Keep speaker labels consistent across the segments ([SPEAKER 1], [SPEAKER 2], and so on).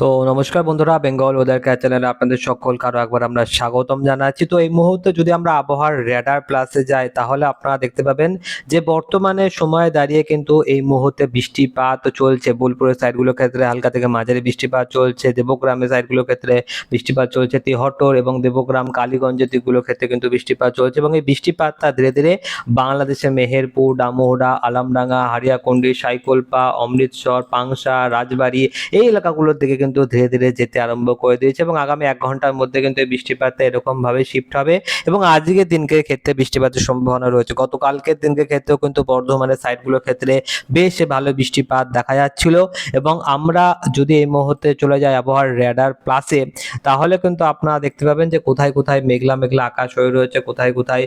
[SPEAKER 1] তো নমস্কার বন্ধুরা বেঙ্গল ওয়েদার কেয়ার চ্যানেলে আপনাদের সকল কারও একবার আমরা স্বাগতম জানাচ্ছি। তো এই মুহূর্তে যদি আমরা আবহাওয়ার রেডার প্লাসে যাই, তাহলে আপনারা দেখতে পাবেন যে বর্তমানে সময়ে দাঁড়িয়ে কিন্তু এই মুহূর্তে বৃষ্টিপাত চলছে। বোলপুরের সাইডগুলোর ক্ষেত্রে হালকা থেকে মাঝারি বৃষ্টিপাত চলছে, দেবগ্রামের সাইডগুলোর ক্ষেত্রে বৃষ্টিপাত চলছে, তিহট্টর এবং দেবগ্রাম, কালীগঞ্জের দিকগুলোর ক্ষেত্রে কিন্তু বৃষ্টিপাত চলছে এবং এই বৃষ্টিপাতটা ধীরে ধীরে বাংলাদেশের মেহেরপুর ডামোহড়া আলামডাঙ্গা, হারিয়াকুন্ডি, সাইকলপা, অমৃতসর, পাংশা, রাজবাড়ি এই এলাকাগুলোর দিকে কিন্তু ধীরে ধীরে যেতে আরম্ভ করে দিয়েছে এবং আগামী এক ঘণ্টার মধ্যে কিন্তু এই বৃষ্টিপাতটা এরকম ভাবে শিফট হবে এবং আজকের দিনকে ক্ষেত্রে বৃষ্টিপাতের সম্ভাবনা রয়েছে। গতকালকের দিনকে ক্ষেত্রেও কিন্তু বর্ধমানের সাইডগুলোর ক্ষেত্রে বেশ ভালো বৃষ্টিপাত দেখা যাচ্ছিল এবং আমরা যদি এই মুহূর্তে চলে যাই আবহাওয়ার রেডার প্লাসে তাহলে কিন্তু আপনারা দেখতে পাবেন যে কোথায় কোথায় মেঘলা মেঘলা আকাশ হয়ে রয়েছে, কোথায় কোথায়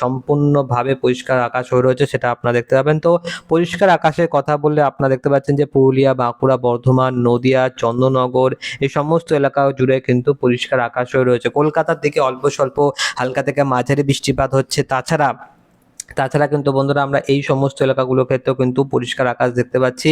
[SPEAKER 1] সম্পূর্ণভাবে পরিষ্কার আকাশ হয়ে রয়েছে সেটা আপনারা দেখতে পাবেন। তো পরিষ্কার আকাশের কথা বললে আপনারা দেখতে পাচ্ছেন যে পুরুলিয়া, বাঁকুড়া, বর্ধমান, নদিয়া চন্দননগর এই সমস্ত এলাকা জুড়ে কিন্তু পরিষ্কার আকাশ হয়ে রয়েছে। কলকাতার দিকে অল্প স্বল্প হালকা থেকে মাঝারি বৃষ্টিপাত হচ্ছে। তাছাড়া তাছাড়া কিন্তু বন্ধুরা আমরা এই সমস্ত এলাকাগুলোর ক্ষেত্রেও কিন্তু পরিষ্কার আকাশ দেখতে পাচ্ছি।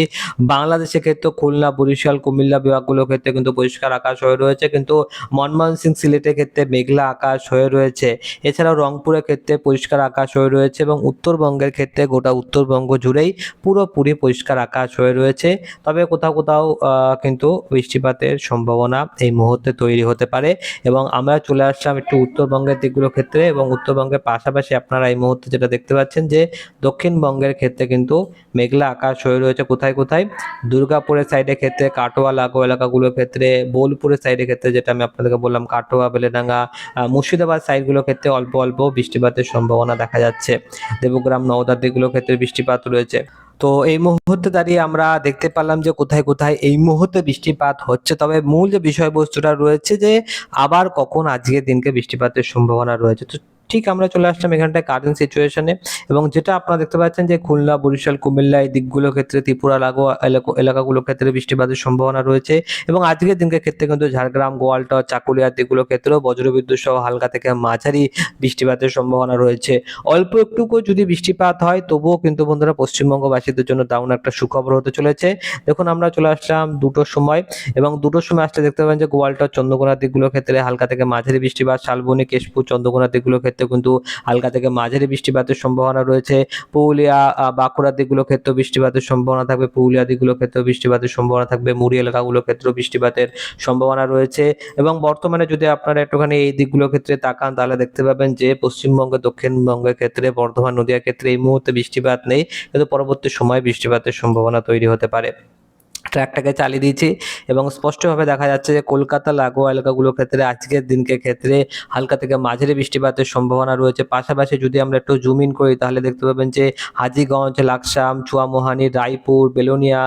[SPEAKER 1] বাংলাদেশের ক্ষেত্রে খুলনা, বরিশাল, কুমিল্লা বিভাগগুলোর ক্ষেত্রে কিন্তু পরিষ্কার আকাশ হয়ে রয়েছে। কিন্তু মনমোহন সিং সিলেটের ক্ষেত্রে মেঘলা আকাশ হয়ে রয়েছে। এছাড়াও রংপুরের ক্ষেত্রে পরিষ্কার আকাশ হয়ে রয়েছে এবং উত্তরবঙ্গের ক্ষেত্রে গোটা উত্তরবঙ্গ জুড়েই পুরোপুরি পরিষ্কার আকাশ হয়ে রয়েছে। তবে কোথাও কোথাও কিন্তু বৃষ্টিপাতের সম্ভাবনা এই মুহূর্তে তৈরি হতে পারে এবং আমরা চলে আসলাম একটু উত্তরবঙ্গের দিকগুলোর ক্ষেত্রে এবং উত্তরবঙ্গের পাশাপাশি আপনারা এই মুহূর্তে যেটা দেখতে পাচ্ছেন যে দক্ষিণবঙ্গের ক্ষেত্রে কিন্তু মেঘলা আকাশ হয়ে রয়েছে। কোথায় কোথায়? দুর্গাপুরের সাইডের ক্ষেত্রে, কাটোয়া লাগো এলাকাগুলোর ক্ষেত্রে, বোলপুরের সাইডের ক্ষেত্রে যেটা আমি আপনাদেরকে বললাম, কাটোয়া, বেলেডাঙ্গা মুর্শিদাবাদ সাইডগুলোর ক্ষেত্রে অল্প অল্প বৃষ্টিপাতের সম্ভাবনা দেখা যাচ্ছে। দেবগ্রাম, নওদার দিকগুলোর ক্ষেত্রে বৃষ্টিপাত রয়েছে। তো এই মুহূর্তে দাঁড়িয়ে আমরা দেখতে পেলাম যে কোথায় কোথায় এই মুহূর্তে বৃষ্টিপাত হচ্ছে। তবে মূল যে বিষয়বস্তুটা রয়েছে যে আবার কখন আজকের দিনকে বৃষ্টিপাতের সম্ভাবনা রয়েছে। তো ঠিক আমরা চলে আসলাম এখানটায় কারেন্ট সিচুয়েশনে এবং যেটা আপনারা দেখতে পাচ্ছেন যে খুলনা, বরিশাল, কুমিল্লা এই দিকগুলোর ক্ষেত্রে, ত্রিপুরা, লাগোয়া এলাকা এলাকাগুলোর ক্ষেত্রে বৃষ্টিপাতের সম্ভাবনা রয়েছে এবং আজকের দিনকে ক্ষেত্রে কিন্তু ঝাড়গ্রাম, গোয়ালটা, চাকুলিয়ার দিকগুলোর ক্ষেত্রেও বজ্রবিদ্যুৎ সহ হালকা থেকে মাঝারি বৃষ্টিপাতের সম্ভাবনা রয়েছে। অল্প একটুকু যদি বৃষ্টিপাত হয়, তবুও কিন্তু বন্ধুরা পশ্চিমবঙ্গবাসীদের জন্য দারুণ একটা সুখবর হতে চলেছে। দেখুন, আমরা চলে আসলাম দুটোর সময় এবং দুটোর সময় আসলে দেখতে পাবেন যে গোয়ালটা, চন্দ্রকোনার দিকগুলোর ক্ষেত্রে হালকা থেকে মাঝারি বৃষ্টিপাত, শালবনী, কেশপুর, চন্দ্রকোনার দিকগুলোর ক্ষেত্রে কিন্তু হালকা থেকে মাঝারি বৃষ্টিপাতের সম্ভাবনা রয়েছে। পুরুলিয়া আহ, বাঁকুড়ার দিকগুলোর ক্ষেত্রেও বৃষ্টিপাতের সম্ভাবনা থাকবে। পুরুলিয়া দিকগুলোর ক্ষেত্রেও বৃষ্টিপাতের সম্ভাবনা থাকবে। মুড়ি এলাকাগুলোর ক্ষেত্রেও বৃষ্টিপাতের সম্ভাবনা রয়েছে। এবং বর্তমানে যদি আপনারা একটুখানি এই দিকগুলোর ক্ষেত্রে তাকান তাহলে দেখতে পাবেন যে পশ্চিমবঙ্গ দক্ষিণবঙ্গের ক্ষেত্রে বর্ধমান নদীয়ার ক্ষেত্রে এই মুহূর্তে বৃষ্টিপাত নেই। কিন্তু পরবর্তী সময় বৃষ্টিপাতের সম্ভাবনা তৈরি হতে পারে। ট্র্যাকটাকে চালিয়ে দিয়েছি এবং স্পষ্টভাবে দেখা যাচ্ছে যে কলকাতা লাগোয়া এলাকাগুলোর ক্ষেত্রে, আজকের দিনকে ক্ষেত্রে হালকা থেকে মাঝারি বৃষ্টিপাতের সম্ভাবনা রয়েছে। পাশাপাশি যদি আমরা একটু জুম ইন করি, তাহলে দেখতে পাবেন যে হাজিগঞ্জ, লাকসাম, চুয়ামোহানি, রায়পুর, বেলোনিয়া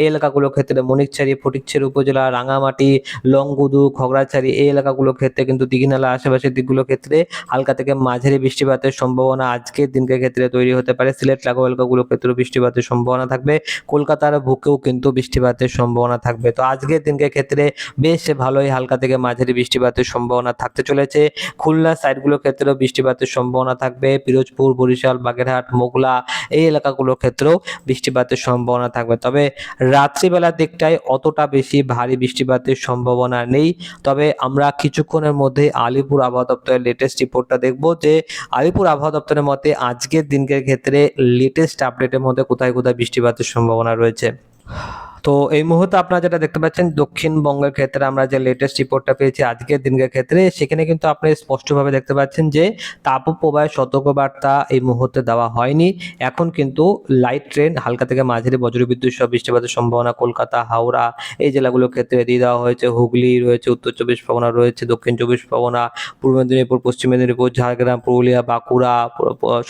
[SPEAKER 1] এই এলাকাগুলোর ক্ষেত্রে মনিকছড়ি ফটিকছড়ি উপজেলা, রাঙামাটি, লংগুদু, খগড়াছড়ি, এই এলাকাগুলোর ক্ষেত্রে কিন্তু দিঘিনালা আশেপাশের দিকগুলোর ক্ষেত্রে হালকা থেকে মাঝারি বৃষ্টিপাতের সম্ভাবনা আজকের দিনকে ক্ষেত্রে তৈরি হতে পারে। সিলেট লাগোয়া এলাকাগুলোর ক্ষেত্রেও বৃষ্টিপাতের সম্ভাবনা থাকবে। কলকাতার বুকেও কিন্তু বৃষ্টিপাতের সম্ভাবনা থাকবে। তো আজকের দিনকে ক্ষেত্রে বেশ ভালোই হালকা থেকে মাঝারি বৃষ্টিপাতের সম্ভাবনা থাকতে চলেছে। খুলনা সাইডগুলোর ক্ষেত্রেও বৃষ্টিপাতের সম্ভাবনা থাকবে। পিরোজপুর, বরিশাল, বাগেরহাট, মোগলা এই এলাকাগুলোর ক্ষেত্রেও বৃষ্টিপাতের সম্ভাবনা থাকবে। তবে রাত্রিবেলার দিকটায় অতটা বেশি ভারী বৃষ্টিপাতের সম্ভাবনা নেই। তবে আমরা কিছুক্ষণের মধ্যে আলিপুর আবহাওয়া দপ্তরের লেটেস্ট রিপোর্টটা দেখব যে, আলিপুর আবহাওয়া দপ্তরের মতে আজকের দিনকের ক্ষেত্রে লেটেস্ট আপডেটের মধ্যে কোথায় কোথায় বৃষ্টিপাতের সম্ভাবনা রয়েছে। তো এই মুহূর্তে আপনারা যেটা দেখতে পাচ্ছেন দক্ষিণবঙ্গের ক্ষেত্রে আমরা যে লেটেস্ট রিপোর্টটা পেয়েছি আজকের দিনকের ক্ষেত্রে, সেখানে কিন্তু আপনি স্পষ্টভাবে দেখতে পাচ্ছেন যে তাপপ্রবাহের সতর্কবার্তা এই মুহূর্তে দেওয়া হয়নি। এখন কিন্তু লাইট ট্রেন হালকা থেকে মাঝারি বজ্রবিদ্যুৎ সহ বৃষ্টিপাতের সম্ভাবনা কলকাতা, হাওড়া এই জেলাগুলোর ক্ষেত্রে দিয়ে দেওয়া হয়েছে। হুগলি রয়েছে, উত্তর চব্বিশ পরগনা রয়েছে, দক্ষিণ চব্বিশ পরগনা, পূর্ব মেদিনীপুর, পশ্চিম মেদিনীপুর, ঝাড়গ্রাম, পুরুলিয়া, বাঁকুড়া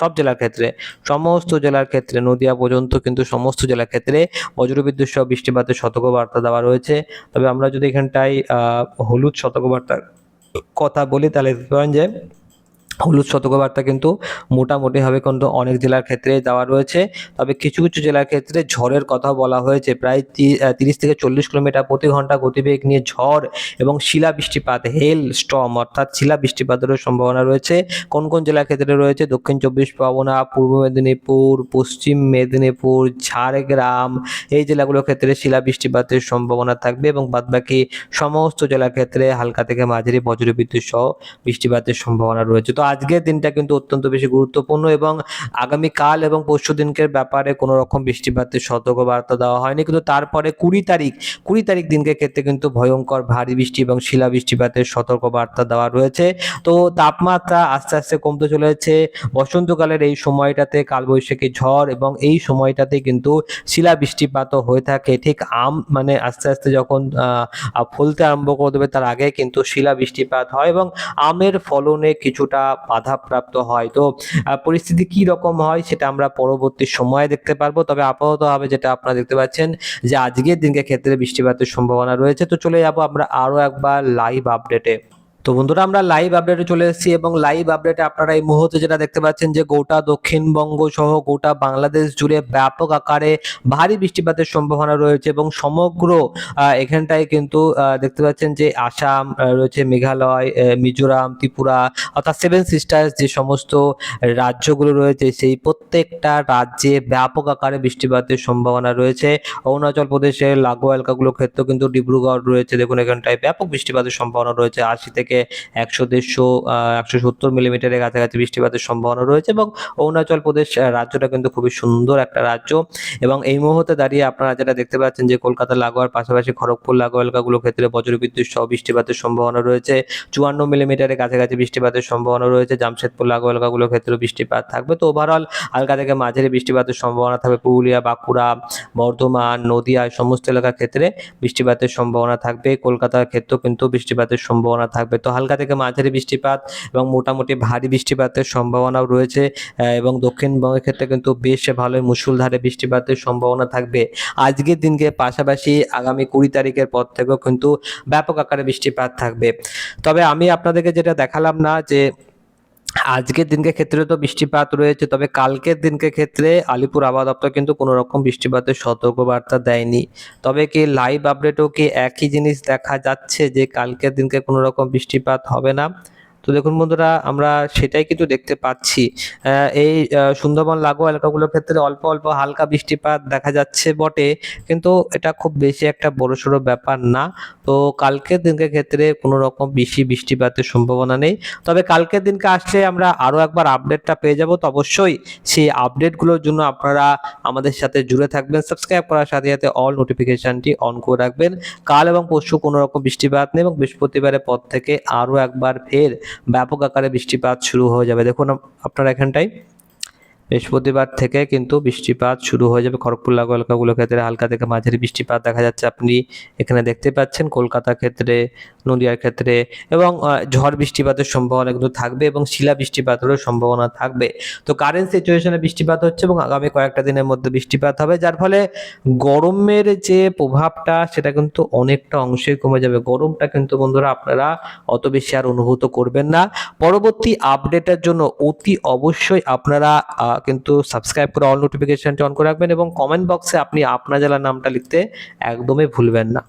[SPEAKER 1] সব জেলার ক্ষেত্রে, সমস্ত জেলার ক্ষেত্রে, নদিয়া পর্যন্ত কিন্তু সমস্ত জেলার ক্ষেত্রে বজ্রবিদ্যুৎ সহ বৃষ্টিপাতের সতর্কবার্তা দেওয়া রয়েছে। তবে আমরা যদি এখানটায় হলুদ সতর্কবার্তার কথা বলি তাহলে যে হলুদ সতর্কবার্তা কিন্তু মোটামুটিভাবে কিন্তু অনেক জেলার ক্ষেত্রে দেওয়া রয়েছে। তবে কিছু কিছু জেলার ক্ষেত্রে ঝড়ের কথা বলা হয়েছে। প্রায় তিরিশ থেকে চল্লিশ কিলোমিটার প্রতি ঘণ্টা গতিবেগ নিয়ে ঝড় এবং শিলা বৃষ্টিপাত হেল স্টর্ম অর্থাৎ শিলা বৃষ্টিপাতেরও সম্ভাবনা রয়েছে। কোন কোন জেলার ক্ষেত্রে রয়েছে? দক্ষিণ চব্বিশ পরগনা, পূর্ব মেদিনীপুর, পশ্চিম মেদিনীপুর, ঝাড়গ্রাম এই জেলাগুলোর ক্ষেত্রে শিলা বৃষ্টিপাতের সম্ভাবনা থাকবে এবং বাদবাকি সমস্ত জেলার ক্ষেত্রে হালকা থেকে মাঝারি বজ্রবিদ্যুৎ সহ বৃষ্টিপাতের সম্ভাবনা রয়েছে। তো আজকের দিনটা কিন্তু অত্যন্ত বেশি গুরুত্বপূর্ণ এবং আগামী কাল এবং পরশু দিনকের ব্যাপারে কোনো রকম বৃষ্টিপাতের সতর্ক বার্তা দেওয়া হয়নি। কিন্তু তারপরে কুড়ি তারিখ কুড়ি তারিখ দিনকে ক্ষেত্রে কিন্তু ভয়ঙ্কর ভারী বৃষ্টি এবং শিলা বৃষ্টিপাতের সতর্ক বার্তা দেওয়া রয়েছে। তো তাপমাত্রা আস্তে আস্তে কমতে চলেছে। বসন্তকালের এই সময়টাতে কালবৈশাখী ঝড় এবং এই সময়টাতে কিন্তু শিলা বৃষ্টিপাতও হয়ে থাকে। ঠিক আম মানে আস্তে আস্তে যখন ফলতে আরম্ভ করে দেবে তার আগে কিন্তু শিলা বৃষ্টিপাত হয় এবং আমের ফলনে কিছুটা বাধাপ্রাপ্ত হয়। তো পরিস্থিতি কি রকম হয় সেটা আমরা পরবর্তী সময়ে দেখতে পারব। তবে আপাততভাবে যেটা আপনারা দেখতে পাচ্ছেন যে, আজকের দিনকে ক্ষেত্রে বৃষ্টিপাতের সম্ভাবনা রয়েছে। তো, চলে যাব আমরা আরও একবার লাইভ আপডেটে তো বন্ধুরা, আমরা লাইভ আপডেটে চলে এসেছি এবং লাইভ আপডেটে আপনারা এই মুহূর্তে যেটা দেখতে পাচ্ছেন যে গোটা দক্ষিণবঙ্গ সহ গোটা বাংলাদেশ জুড়ে ব্যাপক আকারে ভারী বৃষ্টিপাতের সম্ভাবনা রয়েছে এবং সমগ্র এখানটায় কিন্তু দেখতে পাচ্ছেন যে আসাম রয়েছে মেঘালয় মিজোরাম, ত্রিপুরা, অর্থাৎ সেভেন সিস্টার্স যে সমস্ত রাজ্যগুলো রয়েছে, সেই প্রত্যেকটা রাজ্যে ব্যাপক আকারে বৃষ্টিপাতের সম্ভাবনা রয়েছে। অরুণাচল প্রদেশের লাগোয়া এলাকাগুলোর ক্ষেত্রেও কিন্তু ডিব্রুগড় রয়েছে। দেখুন, এখানটায় ব্যাপক বৃষ্টিপাতের সম্ভাবনা রয়েছে। আশি থেকে একশো দেড়শো একশো সত্তর মিলিমিটারের কাছাকাছি বৃষ্টিপাতের সম্ভাবনা রয়েছে এবং অরুণাচল প্রদেশ রাজ্যটা কিন্তু খুবই সুন্দর একটা রাজ্য। এবং এই মুহূর্তে দাঁড়িয়ে আপনারা যেটা দেখতে পাচ্ছেন যে কলকাতা লাগোয়ার, পাশাপাশি খড়গপুর লাগোয়া এলাকাগুলোর ক্ষেত্রে বজ্রবিদ্যুৎ সহ বৃষ্টিপাতের সম্ভাবনা রয়েছে। চুয়ান্ন মিলিমিটারের কাছাকাছি বৃষ্টিপাতের সম্ভাবনা রয়েছে। জামশেদপুর লাগোয়া এলাকাগুলোর ক্ষেত্রে বৃষ্টিপাত থাকবে। তো ওভারঅল হালকা থেকে মাঝারি বৃষ্টিপাতের সম্ভাবনা থাকবে। পুরুলিয়া, বাঁকুড়া, বর্ধমান, নদিয়া সমস্ত এলাকার ক্ষেত্রে বৃষ্টিপাতের সম্ভাবনা থাকবে। কলকাতার ক্ষেত্রেও কিন্তু বৃষ্টিপাতের সম্ভাবনা থাকবে। তো হালকা থেকে মাঝারি বৃষ্টিপাত এবং মোটামুটি ভারী বৃষ্টিপাতের সম্ভাবনাও রয়েছে এবং দক্ষিণবঙ্গের ক্ষেত্রে কিন্তু বেশ ভালোই মুষলধারে বৃষ্টিপাতের সম্ভাবনা থাকবে। আজকের দিনকে পাশাপাশি আগামী কুড়ি তারিখের পর থেকেও কিন্তু ব্যাপক আকারে বৃষ্টিপাত থাকবে। তবে আমি আপনাদেরকে যেটা দেখালাম না যে আজকের দিনকে ক্ষেত্রে তো বৃষ্টিপাত রয়েছে, তবে কালকের দিনকে ক্ষেত্রে আলিপুর আবহাওয়া দপ্তর কিন্তু কোনো রকম বৃষ্টিপাতের সতর্কবার্তা দেয়নি। তবে কি লাইভ আপডেটও কি একই জিনিস দেখা যাচ্ছে যে কালকের দিনকে কোনো রকম বৃষ্টিপাত হবে না? তো দেখুন বন্ধুরা, আমরা সেটাই কিন্তু দেখতে পাচ্ছি। এই সুন্দরবন লাগোয়া এলাকাগুলোর ক্ষেত্রে অল্প অল্প হালকা বৃষ্টিপাত দেখা যাচ্ছে বটে, কিন্তু এটা খুব বেশি একটা বড়সড় ব্যাপার না। তো কালকের দিনকে ক্ষেত্রে কোনো রকম বেশি বৃষ্টিপাতের সম্ভাবনা নেই। তবে কালকের দিনকে আসলে আমরা আরও একবার আপডেটটা পেয়ে যাব। তো অবশ্যই সেই আপডেটগুলোর জন্য আপনারা আমাদের সাথে জুড়ে থাকবেন। সাবস্ক্রাইব করার সাথে সাথে অল নোটিফিকেশনটি অন করে রাখবেন। কাল এবং পরশু কোনো রকম বৃষ্টিপাত নেই এবং বৃহস্পতিবারের পর থেকে আরও একবার ফের ব্যাপক আকারে বৃষ্টিপাত শুরু হয়ে যাবে। দেখুন আপনার এখানটায় বৃহস্পতিবার থেকে কিন্তু বৃষ্টিপাত শুরু হয়ে যাবে খড়গপুর লাগু এলাকাগুলোর ক্ষেত্রে, হালকা থেকে মাঝারি বৃষ্টিপাত দেখা যাচ্ছে। আপনি এখানে দেখতে পাচ্ছেন কলকাতার ক্ষেত্রে, নদিয়ার ক্ষেত্রে এবং ঝড় বৃষ্টিপাতের সম্ভাবনা কিন্তু থাকবে এবং শিলা বৃষ্টিপাতেরও সম্ভাবনা থাকবে। তো কারেন্ট সিচুয়েশনে বৃষ্টিপাত হচ্ছে এবং আগামী কয়েকটা দিনের মধ্যে বৃষ্টিপাত হবে, যার ফলে গরমের যে প্রভাবটা সেটা কিন্তু অনেকটা অংশেই কমে যাবে। গরমটা কিন্তু বন্ধুরা আপনারা অত বেশি আর অনুভূত করবেন না। পরবর্তী আপডেটের জন্য অতি অবশ্যই আপনারা কিন্তু সাবস্ক্রাইব করে অল নোটিফিকেশনটি অন করে রাখবেন এবং কমেন্ট বক্সে আপনি আপনার জেলার নামটা লিখতে একদমই ভুলবেন না।